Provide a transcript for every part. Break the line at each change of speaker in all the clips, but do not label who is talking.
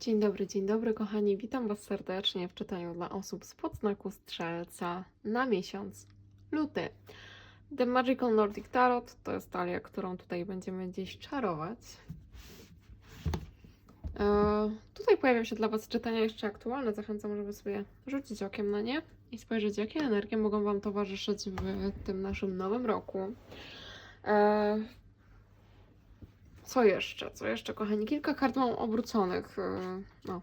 Dzień dobry, dzień dobry kochani. Witam Was serdecznie w czytaniu dla osób z podznaku Strzelca na miesiąc luty. The Magical Nordic Tarot to jest talia, którą tutaj będziemy dziś czarować. E, tutaj pojawią się dla Was czytania jeszcze aktualne. Zachęcam, żeby sobie rzucić okiem na nie i spojrzeć, jakie energie mogą Wam towarzyszyć w tym naszym nowym roku. E, co jeszcze? Co jeszcze, kochani? Kilka kart mam obróconych. e, No,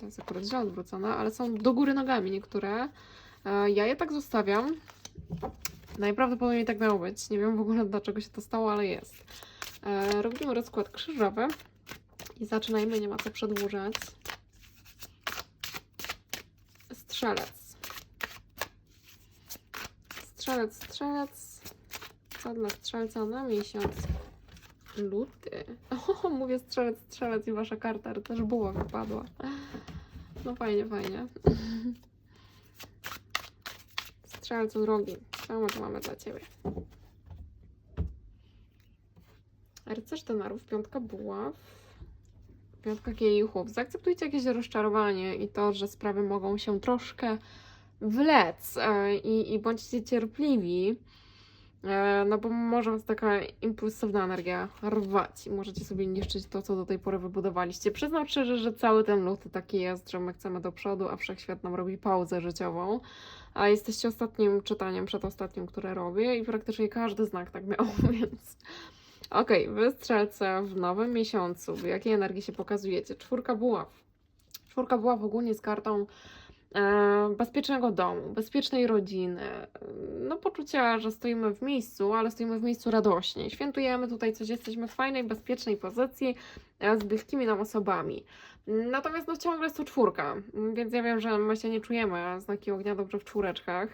to jest akurat źle odwrócone, ale są do góry nogami niektóre. E, Ja je tak zostawiam. Najprawdopodobniej tak miało być. Nie wiem w ogóle dlaczego się to stało, ale jest. E, Robimy rozkład krzyżowy i zaczynajmy, nie ma co przedłużać. Strzelec. Strzelec, strzelec. Co dla strzelca na miesiąc? Luty. O, mówię strzelec, strzelec i wasza karta też buła wypadła. No fajnie, fajnie. Strzelcu drogi. Co my tu mamy dla ciebie? Rycerz denarów, piątka buław, piątka kielichów. Zaakceptujcie jakieś rozczarowanie i to, że sprawy mogą się troszkę wlec e, i, i bądźcie cierpliwi. E, No bo może was taka impulsywna energia rwać i możecie sobie niszczyć to, co do tej pory wybudowaliście. Przyznam szczerze, że cały ten luty taki jest, że my chcemy do przodu, a wszechświat nam robi pauzę życiową. A jesteście ostatnim czytaniem, przedostatnim, które robię i praktycznie każdy znak tak miał, więc... Okej, strzelce w nowym miesiącu, w jakiej energii się pokazujecie? Czwórka buław. Czwórka buław ogólnie z kartą bezpiecznego domu, bezpiecznej rodziny, no poczucia, że stoimy w miejscu, ale stoimy w miejscu radośnie. Świętujemy tutaj coś, jesteśmy w fajnej, bezpiecznej pozycji e, z bliskimi nam osobami. Natomiast no ciągle jest to czwórka, więc ja wiem, że my się nie czujemy znaki ognia dobrze w czwóreczkach.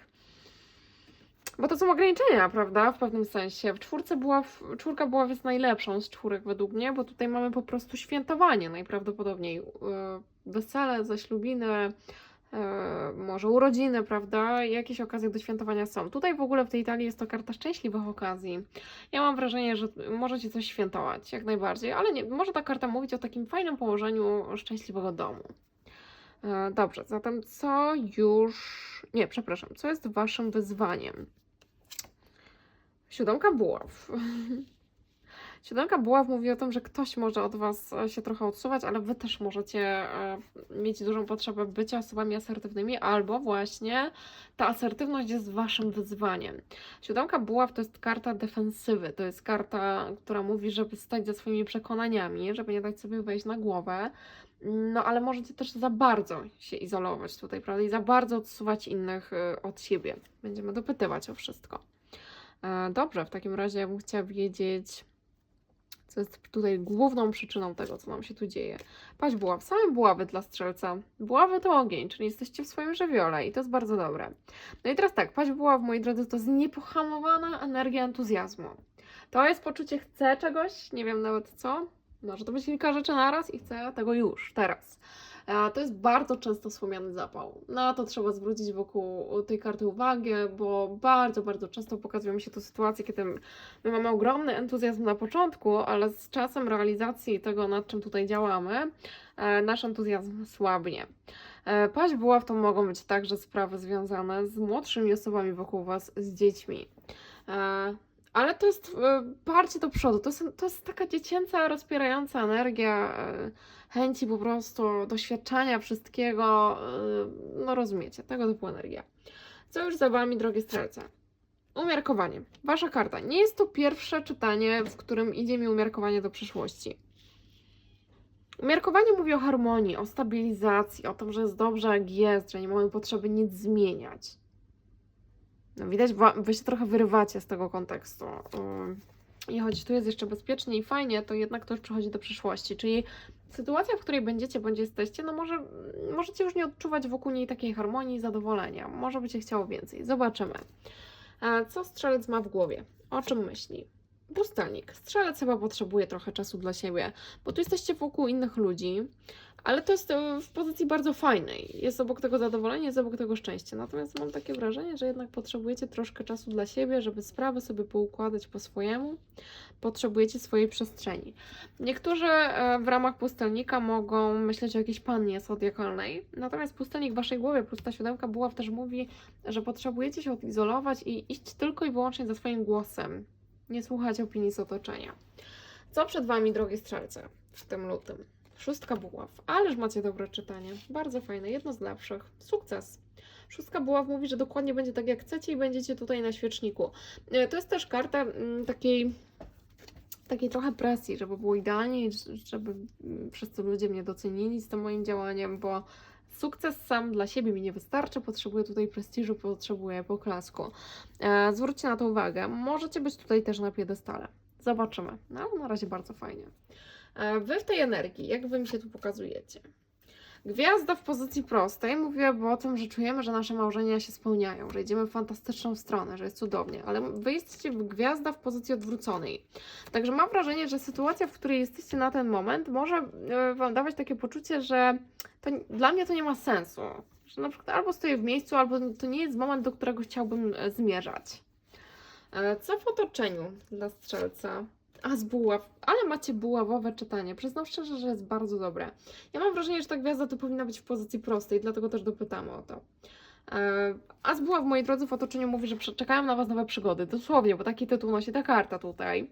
Bo to są ograniczenia, prawda? W pewnym sensie. W czwórce była, czwórka była więc najlepszą z czwórek według mnie, bo tutaj mamy po prostu świętowanie najprawdopodobniej. Wesele, zaślubiny, może urodziny, prawda? Jakieś okazje do świętowania są. Tutaj w ogóle w tej Italii jest to karta szczęśliwych okazji. Ja mam wrażenie, że możecie coś świętować, jak najbardziej, ale nie, może ta karta mówić o takim fajnym położeniu szczęśliwego domu. E, Dobrze, zatem co już. Nie, przepraszam, co jest waszym wyzwaniem? Siódemka buław. Siódemka buław mówi o tym, że ktoś może od was e, się trochę odsuwać, ale wy też możecie e, mieć dużą potrzebę bycia osobami asertywnymi, albo właśnie ta asertywność jest waszym wyzwaniem. Siódemka buław to jest karta defensywy, to jest karta, która mówi, żeby stać za swoimi przekonaniami, żeby nie dać sobie wejść na głowę. No, ale możecie też za bardzo się izolować tutaj, prawda? I za bardzo odsuwać innych y, od siebie. Będziemy dopytywać o wszystko. E, Dobrze, w takim razie ja bym chciała wiedzieć, co jest tutaj główną przyczyną tego, co nam się tu dzieje. Paść buław, same buławy dla strzelca. Buławy to ogień, czyli jesteście w swoim żywiole i to jest bardzo dobre. No i teraz tak, paść buław, moi drodzy, to jest niepohamowana energia entuzjazmu. To jest poczucie, chcę czegoś, nie wiem nawet co, może to być kilka rzeczy naraz i chcę tego już, teraz. E, To jest bardzo często wspomniany zapał. Na to trzeba zwrócić wokół tej karty uwagę, bo bardzo, bardzo często pokazują się tu sytuacje, kiedy my mamy ogromny entuzjazm na początku, ale z czasem realizacji tego, nad czym tutaj działamy, e, nasz entuzjazm słabnie. E, Paść buław to mogą być także sprawy związane z młodszymi osobami wokół Was, z dziećmi. Ale to jest parcie do przodu. To jest, to jest taka dziecięca, rozpierająca energia, chęci po prostu doświadczania wszystkiego. e, No rozumiecie, tego typu energia. Co już za Wami, drogie strzelce? Umiarkowanie. Wasza karta. Nie jest to pierwsze czytanie, w którym idzie mi umiarkowanie do przyszłości. Umiarkowanie mówi o harmonii, o stabilizacji, o tym, że jest dobrze jak jest, że nie mamy potrzeby nic zmieniać. No widać, wy się trochę wyrywacie z tego kontekstu. Ym, I choć tu jest jeszcze bezpiecznie i fajnie, to jednak to już przechodzi do przyszłości. Czyli sytuacja, w której będziecie bądź jesteście, no może możecie już nie odczuwać wokół niej takiej harmonii i zadowolenia. Może by się chciało więcej. Zobaczymy. Co strzelec ma w głowie? O czym myśli? Pustelnik. Strzelec chyba potrzebuje trochę czasu dla siebie, bo tu jesteście wokół innych ludzi, Ale to jest e, w pozycji bardzo fajnej. Jest obok tego zadowolenie, jest obok tego szczęście. Natomiast mam takie wrażenie, że jednak potrzebujecie troszkę czasu dla siebie, żeby sprawy sobie poukładać po swojemu. Potrzebujecie swojej przestrzeni. Niektórzy e, w ramach pustelnika mogą myśleć o jakiejś pannie zodiakalnej, natomiast pustelnik w waszej głowie plus ta siódemka buław też mówi, że potrzebujecie się odizolować i iść tylko i wyłącznie za swoim głosem. Nie słuchać opinii z otoczenia. Co przed wami, drogie strzelce, w tym lutym? Szóstka buław. Ależ macie dobre czytanie. Bardzo fajne, jedno z lepszych. Sukces. Szóstka buław mówi, że dokładnie będzie tak jak chcecie i będziecie tutaj na świeczniku. E, To jest też karta mm, takiej takiej trochę presji, żeby było idealnie i żeby mm, wszyscy ludzie mnie docenili z tym moim działaniem, bo sukces sam dla siebie mi nie wystarczy, potrzebuję tutaj prestiżu, potrzebuję poklasku. E, zwróćcie na to uwagę. Możecie być tutaj też na piedestale. Zobaczymy. No, na razie bardzo fajnie. E, Wy w tej energii, jak Wy mi się tu pokazujecie? Gwiazda w pozycji prostej mówiłaby o tym, że czujemy, że nasze marzenia się spełniają, że idziemy w fantastyczną stronę, że jest cudownie, ale Wy jesteście gwiazda w pozycji odwróconej. Także mam wrażenie, że sytuacja, w której jesteście na ten moment, może e, Wam dawać takie poczucie, że to, dla mnie to nie ma sensu. Że na przykład albo stoję w miejscu, albo to nie jest moment, do którego chciałbym e, zmierzać. Co w otoczeniu dla strzelca? A z buław, ale macie buławowe czytanie. Przyznam szczerze, że jest bardzo dobre. Ja mam wrażenie, że ta gwiazda to powinna być w pozycji prostej, dlatego też dopytamy o to. E, A z buław, moi drodzy, w otoczeniu mówi, że czekają na Was nowe przygody. Dosłownie, bo taki tytuł nosi ta karta tutaj.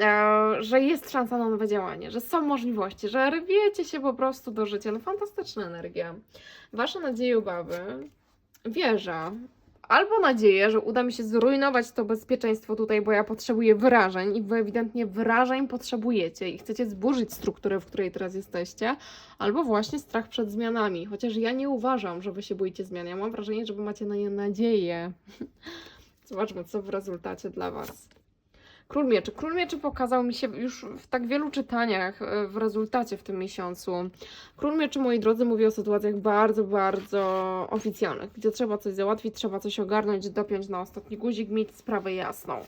E, Że jest szansa na nowe działanie, że są możliwości, że rwiecie się po prostu do życia. No fantastyczna energia. Wasze nadzieje i obawy. Wieża albo nadzieję, że uda mi się zrujnować to bezpieczeństwo tutaj, bo ja potrzebuję wyrażeń i wy ewidentnie wyrażeń potrzebujecie i chcecie zburzyć strukturę, w której teraz jesteście, albo właśnie strach przed zmianami. Chociaż ja nie uważam, że wy się boicie zmian. Ja mam wrażenie, że wy macie na nie nadzieję. Zobaczmy, co w rezultacie dla was. Król Mieczy. Król Mieczy pokazał mi się już w tak wielu czytaniach e, w rezultacie w tym miesiącu. Król Mieczy, moi drodzy, mówi o sytuacjach bardzo, bardzo oficjalnych, gdzie trzeba coś załatwić, trzeba coś ogarnąć, dopiąć na ostatni guzik, mieć sprawę jasną.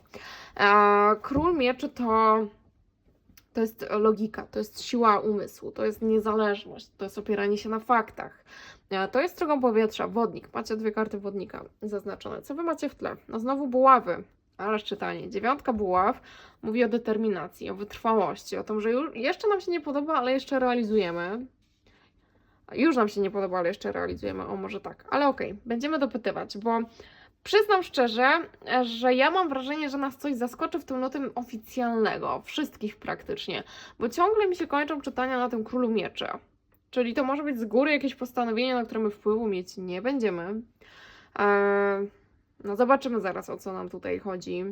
Król Mieczy to, to jest logika, to jest siła umysłu, to jest niezależność, to jest opieranie się na faktach. E, To jest drogą powietrza, wodnik. Macie dwie karty wodnika zaznaczone. Co wy macie w tle? No znowu buławy. Ależ czytanie. Dziewiątka buław mówi o determinacji, o wytrwałości, o tym, że już, jeszcze nam się nie podoba, ale jeszcze realizujemy. Już nam się nie podoba, ale jeszcze realizujemy. O, może tak. Ale okej, będziemy dopytywać, bo przyznam szczerze, że ja mam wrażenie, że nas coś zaskoczy w tym lutym oficjalnego. Wszystkich praktycznie. Bo ciągle mi się kończą czytania na tym królu mieczy. Czyli to może być z góry jakieś postanowienie, na które my wpływu mieć nie będziemy. Eee, no zobaczymy zaraz, o co nam tutaj chodzi.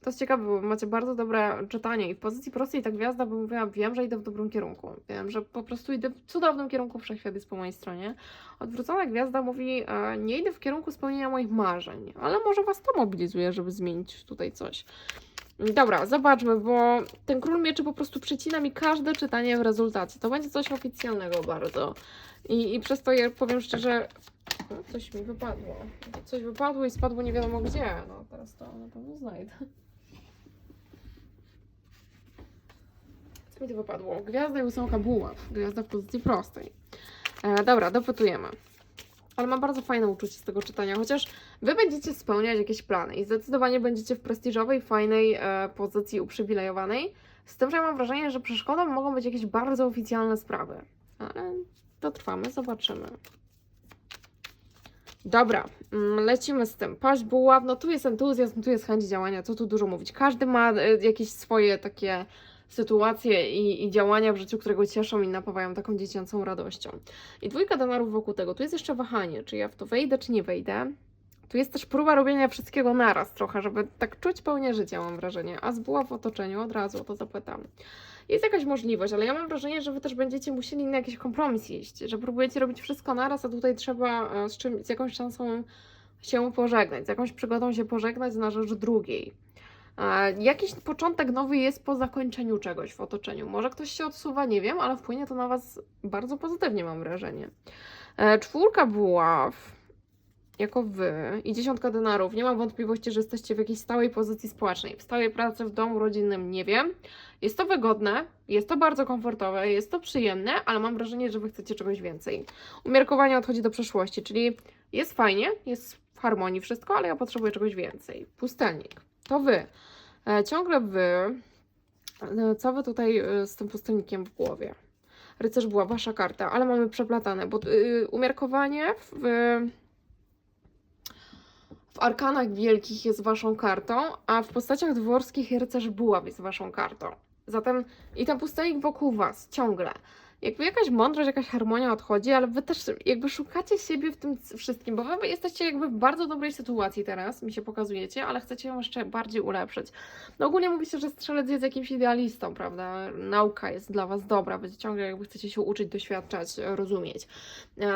To jest ciekawe, bo macie bardzo dobre czytanie i w pozycji prostej ta gwiazda by mówiła, wiem, że idę w dobrym kierunku. Wiem, że po prostu idę w cudownym kierunku, wszechświat jest po mojej stronie. Odwrócona gwiazda mówi, e, nie idę w kierunku spełnienia moich marzeń, ale może was to mobilizuje, żeby zmienić tutaj coś. Dobra, zobaczmy, bo ten król mieczy po prostu przecina mi każde czytanie w rezultacie. To będzie coś oficjalnego bardzo. I, i przez to ja powiem szczerze, coś mi wypadło. Coś wypadło i spadło nie wiadomo gdzie. No teraz to na pewno znajdę. Co mi to wypadło? Gwiazda i ósemka buław. Gwiazda w pozycji prostej. E, dobra, dopytujemy. Ale mam bardzo fajne uczucie z tego czytania, chociaż wy będziecie spełniać jakieś plany i zdecydowanie będziecie w prestiżowej, fajnej e, pozycji uprzywilejowanej. Z tym, że ja mam wrażenie, że przeszkodą mogą być jakieś bardzo oficjalne sprawy. Ale dotrwamy, zobaczymy. Dobra, mm, lecimy z tym. Paść buław, no tu jest entuzjazm, tu jest chęć działania, co tu dużo mówić. Każdy ma e, jakieś swoje takie sytuacje i, i działania w życiu, które go cieszą i napawają taką dziecięcą radością. I dwójka denarów wokół tego. Tu jest jeszcze wahanie, czy ja w to wejdę, czy nie wejdę. Tu jest też próba robienia wszystkiego naraz trochę, żeby tak czuć pełnię życia, mam wrażenie. A z buław w otoczeniu od razu o to zapytam. Jest jakaś możliwość, ale ja mam wrażenie, że wy też będziecie musieli na jakiś kompromis iść, że próbujecie robić wszystko naraz, a tutaj trzeba e, z, czym, z jakąś szansą się pożegnać, z jakąś przygodą się pożegnać na rzecz drugiej. Jakiś początek nowy jest po zakończeniu czegoś w otoczeniu. Może ktoś się odsuwa, nie wiem, ale wpłynie to na Was bardzo pozytywnie, mam wrażenie. E, Czwórka buław. Jako wy i dziesiątka denarów, nie mam wątpliwości, że jesteście w jakiejś stałej pozycji społecznej, w stałej pracy, w domu rodzinnym, nie wiem. Jest to wygodne, jest to bardzo komfortowe, jest to przyjemne, ale mam wrażenie, że wy chcecie czegoś więcej. Umiarkowanie odchodzi do przeszłości, czyli jest fajnie, jest w harmonii wszystko, ale ja potrzebuję czegoś więcej. Pustelnik, to wy. E, ciągle wy. E, co wy tutaj e, z tym pustelnikiem w głowie? Rycerz była wasza karta, ale mamy przeplatane, bo umiarkowanie w, w arkanach wielkich jest waszą kartą, a w postaciach dworskich rycerz buław jest waszą kartą. Zatem i ten pustelnik wokół was ciągle. Jakby jakaś mądrość, jakaś harmonia odchodzi, ale wy też jakby szukacie siebie w tym wszystkim, bo wy jesteście jakby w bardzo dobrej sytuacji teraz, mi się pokazujecie, ale chcecie ją jeszcze bardziej ulepszyć. No ogólnie mówi się, że strzelec jest jakimś idealistą, prawda? Nauka jest dla was dobra, wy ciągle jakby chcecie się uczyć, doświadczać, rozumieć,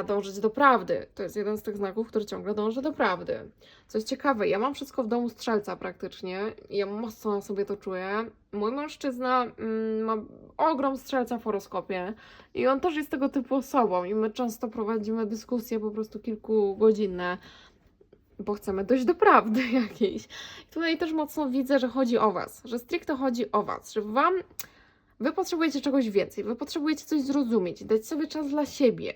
dążyć do prawdy. To jest jeden z tych znaków, który ciągle dąży do prawdy. Co jest ciekawe, ja mam wszystko w domu strzelca praktycznie, ja mocno sobie to czuję. Mój mężczyzna mm, ma ogrom strzelca w horoskopie i on też jest tego typu osobą i my często prowadzimy dyskusje po prostu kilkugodzinne, bo chcemy dojść do prawdy jakiejś. I tutaj też mocno widzę, że chodzi o was, że stricte chodzi o was, że wam Wy potrzebujecie czegoś więcej, wy potrzebujecie coś zrozumieć, dać sobie czas dla siebie,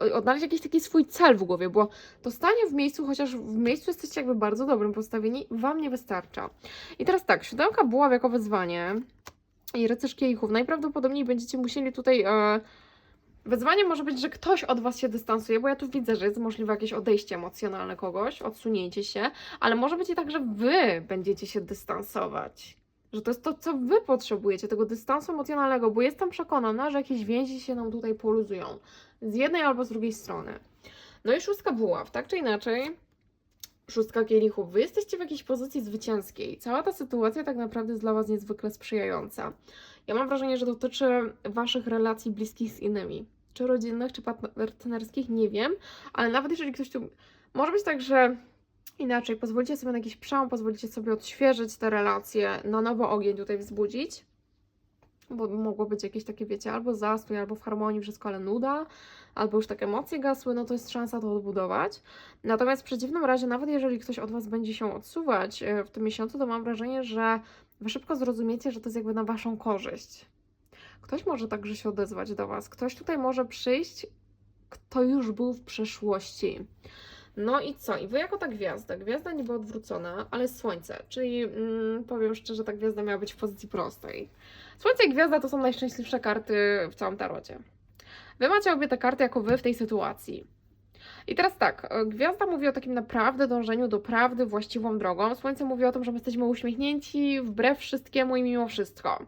yy, odnaleźć jakiś taki swój cel w głowie, bo to stanie w miejscu, chociaż w miejscu jesteście jakby bardzo dobrym postawieni, wam nie wystarcza. I teraz tak, siódemka była jako wezwanie i rycerz kielichów. Najprawdopodobniej będziecie musieli tutaj... Yy, Wyzwanie może być, że ktoś od Was się dystansuje, bo ja tu widzę, że jest możliwe jakieś odejście emocjonalne kogoś, odsunięcie się, ale może być i tak, że Wy będziecie się dystansować że to jest to, co wy potrzebujecie, tego dystansu emocjonalnego, bo jestem przekonana, że jakieś więzi się nam tutaj poluzują. Z jednej albo z drugiej strony. No i szóstka buław, tak czy inaczej, szóstka kielichów. Wy jesteście w jakiejś pozycji zwycięskiej. Cała ta sytuacja tak naprawdę jest dla Was niezwykle sprzyjająca. Ja mam wrażenie, że dotyczy Waszych relacji bliskich z innymi. Czy rodzinnych, czy partnerskich, nie wiem, ale nawet jeżeli ktoś tu... Może być tak, że Inaczej, pozwolicie sobie na jakiś przełom, pozwolicie sobie odświeżyć te relacje, na nowo ogień tutaj wzbudzić, bo mogło być jakieś takie, wiecie, albo zastój, albo w harmonii wszystko, ale nuda, albo już takie emocje gasły, no to jest szansa to odbudować. Natomiast w przeciwnym razie, nawet jeżeli ktoś od Was będzie się odsuwać e, w tym miesiącu, to mam wrażenie, że Wy szybko zrozumiecie, że to jest jakby na Waszą korzyść. Ktoś może także się odezwać do Was, ktoś tutaj może przyjść, kto już był w przeszłości. No i co? I wy jako ta gwiazda. Gwiazda niby odwrócona, ale słońce, czyli mm, powiem szczerze, ta gwiazda miała być w pozycji prostej. Słońce i gwiazda to są najszczęśliwsze karty w całym tarocie. Wy macie obie te karty jako wy w tej sytuacji. I teraz tak, e, gwiazda mówi o takim naprawdę dążeniu do prawdy właściwą drogą. Słońce mówi o tym, że my jesteśmy uśmiechnięci wbrew wszystkiemu i mimo wszystko.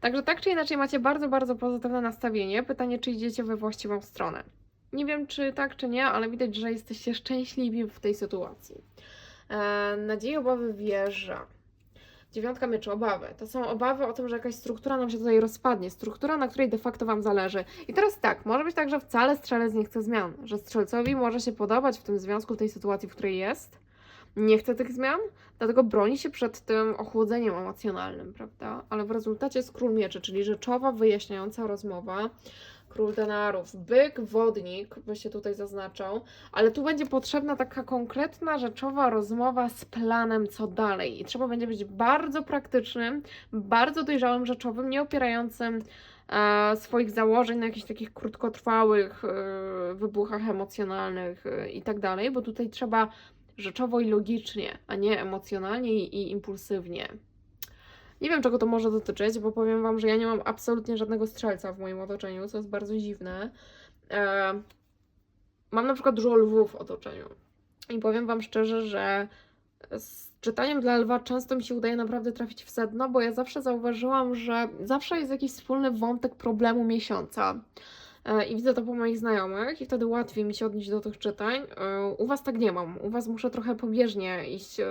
Także tak czy inaczej macie bardzo, bardzo pozytywne nastawienie. Pytanie, czy idziecie we właściwą stronę. Nie wiem, czy tak, czy nie, ale widać, że jesteście szczęśliwi w tej sytuacji. E, nadzieje, obawy, wieża. Dziewiątka mieczy, obawy. To są obawy o tym, że jakaś struktura nam się tutaj rozpadnie, struktura, na której de facto Wam zależy. I teraz tak, może być tak, że wcale strzelec nie chce zmian, że strzelcowi może się podobać w tym związku, w tej sytuacji, w której jest, nie chce tych zmian, dlatego broni się przed tym ochłodzeniem emocjonalnym, prawda? Ale w rezultacie jest król mieczy, czyli rzeczowa, wyjaśniająca rozmowa, król denarów, byk, wodnik, by się tutaj zaznaczał, ale tu będzie potrzebna taka konkretna, rzeczowa rozmowa z planem, co dalej. I trzeba będzie być bardzo praktycznym, bardzo dojrzałym, rzeczowym, nie opierającym e, swoich założeń na jakichś takich krótkotrwałych e, wybuchach emocjonalnych e, i tak dalej, bo tutaj trzeba rzeczowo i logicznie, a nie emocjonalnie i, i impulsywnie. Nie wiem, czego to może dotyczyć, bo powiem Wam, że ja nie mam absolutnie żadnego strzelca w moim otoczeniu, co jest bardzo dziwne. E, mam na przykład dużo lwów w otoczeniu. I powiem Wam szczerze, że z czytaniem dla lwa często mi się udaje naprawdę trafić w sedno, bo ja zawsze zauważyłam, że zawsze jest jakiś wspólny wątek problemu miesiąca. E, i widzę to po moich znajomych i wtedy łatwiej mi się odnieść do tych czytań. E, u Was tak nie mam. U Was muszę trochę pobieżnie iść, e,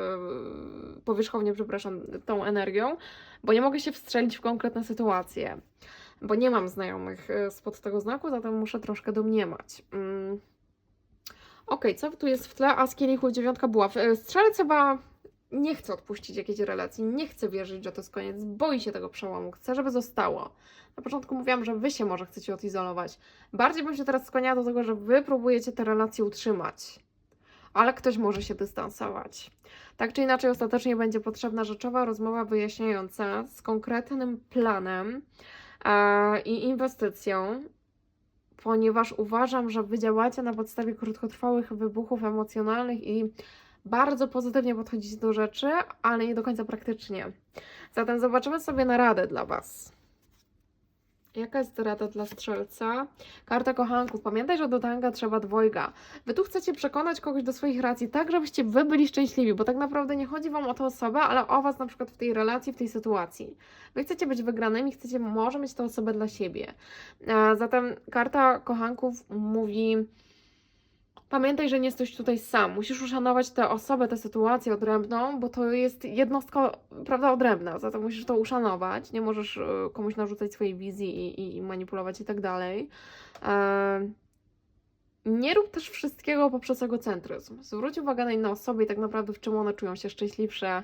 powierzchownie, przepraszam, tą energią, bo nie mogę się wstrzelić w konkretne sytuacje, bo nie mam znajomych spod tego znaku, zatem muszę troszkę domniemać. Mm. Okej, okay, co tu jest w tle? A z kielichu dziewiątka była. Strzelec chyba nie chce odpuścić jakiejś relacji, nie chce wierzyć, że to jest koniec, boi się tego przełomu, chce, żeby zostało. Na początku mówiłam, że wy się może chcecie odizolować. Bardziej bym się teraz skłaniała do tego, że wy próbujecie te relacje utrzymać. ale ktoś może się dystansować. Tak czy inaczej, ostatecznie będzie potrzebna rzeczowa rozmowa wyjaśniająca z konkretnym planem e, i inwestycją, ponieważ uważam, że wy działacie na podstawie krótkotrwałych wybuchów emocjonalnych i bardzo pozytywnie podchodzicie do rzeczy, ale nie do końca praktycznie. Zatem zobaczymy sobie naradę dla Was. Jaka jest rada dla strzelca? Karta kochanków. Pamiętaj, że do tanga trzeba dwojga. Wy tu chcecie przekonać kogoś do swoich racji, tak żebyście wy byli szczęśliwi, bo tak naprawdę nie chodzi wam o tę osobę, ale o was na przykład w tej relacji, w tej sytuacji. Wy chcecie być wygranymi, chcecie może mieć tę osobę dla siebie. Zatem karta kochanków mówi. Pamiętaj, że nie jesteś tutaj sam. Musisz uszanować tę osobę, tę sytuację odrębną, bo to jest jednostka, prawda, odrębna. Zatem musisz to uszanować. Nie możesz e, komuś narzucać swojej wizji i, i, i manipulować i tak dalej. E, Nie rób też wszystkiego poprzez egocentryzm. Zwróć uwagę na inne osoby i tak naprawdę w czym one czują się szczęśliwsze.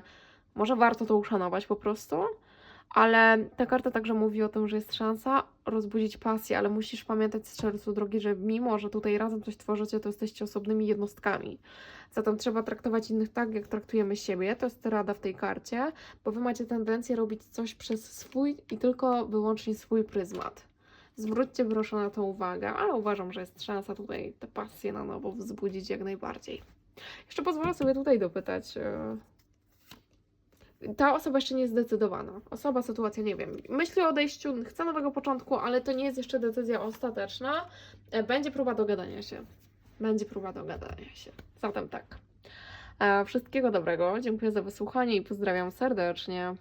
Może warto to uszanować po prostu. Ale ta karta także mówi o tym, że jest szansa rozbudzić pasję, ale musisz pamiętać strzelcu drogi, że mimo, że tutaj razem coś tworzycie, to jesteście osobnymi jednostkami. Zatem trzeba traktować innych tak, jak traktujemy siebie. To jest rada w tej karcie, bo wy macie tendencję robić coś przez swój i tylko wyłącznie swój pryzmat. Zwróćcie proszę na to uwagę, ale uważam, że jest szansa tutaj tę pasję na nowo wzbudzić jak najbardziej. Jeszcze pozwolę sobie tutaj dopytać. Ta osoba jeszcze nie jest zdecydowana. Osoba, sytuacja, nie wiem. Myśli o odejściu, chce nowego początku, ale to nie jest jeszcze decyzja ostateczna. E, Będzie próba dogadania się. Będzie próba dogadania się. Zatem tak. E, Wszystkiego dobrego. Dziękuję za wysłuchanie i pozdrawiam serdecznie.